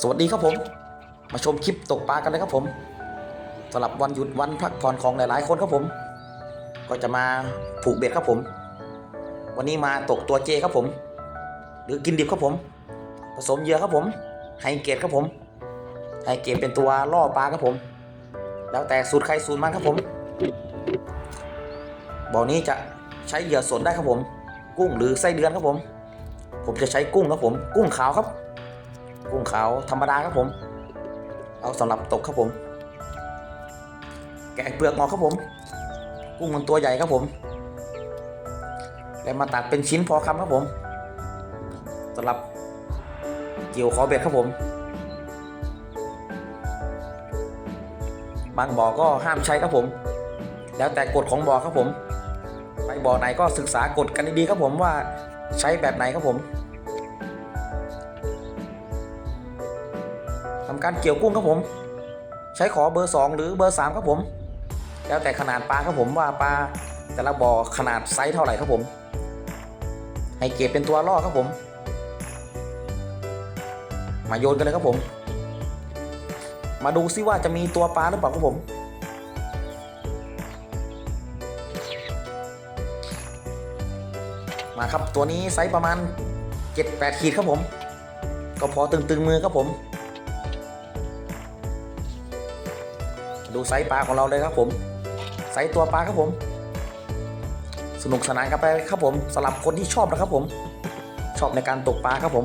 สวัสดีครับผม มาชมคลิปตกปลากันเลยครับผมสำหรับวันหยุดวันพักผ่อนของหลาย ๆ คนครับผม ก็จะมาผูกเบ็ดครับผม วันนี้มาตกตัวเจครับผม หรือกินดิบครับผม ผสมเหยื่อครับผมไฮเกตครับผมไฮเกตเป็นตัวล่อปลาครับผม แล้วแต่สูตรใครสูตรมันครับผมบ่อนี้จะใช้เหยื่อสดได้ครับผม กุ้งหรือไส้เดือนครับผม ผมจะใช้กุ้งครับผม กุ้งขาวครับ กุ้งขาวธรรมดาครับผม เอาสำหรับตกครับผม แกะเปลือกออกครับผม กุ้งมันตัวใหญ่ครับผม แล้วมาตัดเป็นชิ้นพอคำครับผมสำหรับเกี่ยวคอเบ็ดครับผม บางบ่อก็ห้ามใช้ครับผม แล้วแต่กฎของบ่อครับผม ไปบ่อไหนก็ศึกษากฎกันดีๆครับผมว่าใช้แบบไหนครับผม ทำการเกี่ยวกุ้งครับผม ใช้ขอเบอร์ 2 หรือเบอร์ 3 ครับผม แล้วแต่ขนาดปลาครับผมว่าปลาแต่ละบ่อขนาดไซส์เท่าไหร่ครับผม ให้เก็บเป็นตัวล่อครับผม มาโยนกันเลยครับผม มาดูซิว่าจะมีตัวปลาหรือเปล่าครับผมมาครับตัวนี้ไซส์ประมาณ 7-8 ขีดครับผม ก็พอตึงๆมือครับผม ดูไซส์ปลาของเราเลยครับผมไซส์ตัวปลาครับผม สนุกสนานกันไปครับผมสำหรับคนที่ชอบนะครับผม ชอบในการตกปลาครับผม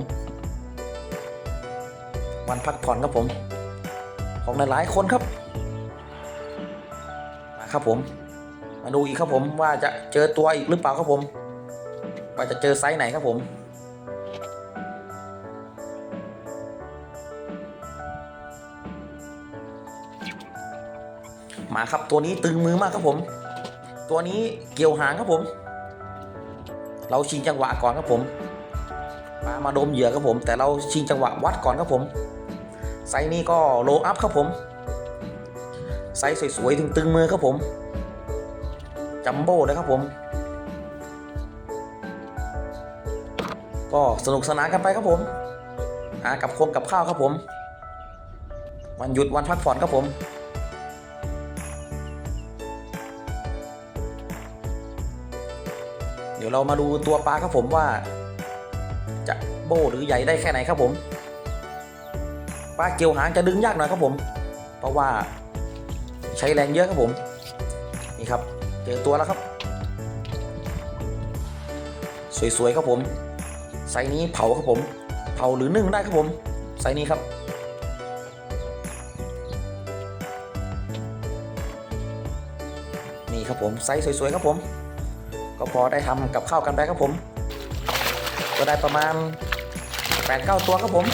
วันพักผ่อนครับผม ของหลายๆคนครับมาครับผม มาดูอีกครับผมว่าจะเจอตัวอีกหรือเปล่าครับผม ว่าจะเจอไซส์ไหนครับผม มาครับตัวนี้ตึงมือมากครับผม ตัวนี้เกี่ยวหางครับผม เราชิงจังหวะก่อนครับผมปลามาดมเหยื่อครับผม แต่เราชิงจังหวะวัดก่อนครับผมไซส์นี้ก็โลอัพครับผมไซส์สวยๆถึงตึงมือครับผมจัมโบ้เลยครับผม ก็สนุกสนานกันไปครับผมหากับคงกับข้าวครับผม วันหยุดวันพักผ่อนครับผม ดี๋ยวเรามาดูตัวปลาครับผมว่า จะโบหรือใหญ่ได้แค่ไหนครับผม ปลาเกี่ยวหางจะดึงยากหน่อยครับผม เพราะว่าใช้แรงเยอะครับผม นี่ครับ เจอตัวแล้วครับ สวยๆครับผม ไซนี้เผาครับผม เผาหรือนึ่งได้ครับผม ไซนี้ครับนี่ครับผมไซส์สวยๆครับผม ก็พอได้ทำกับข้าวกันไปครับผม ก็ได้ประมาณ8-9ตัวครับผม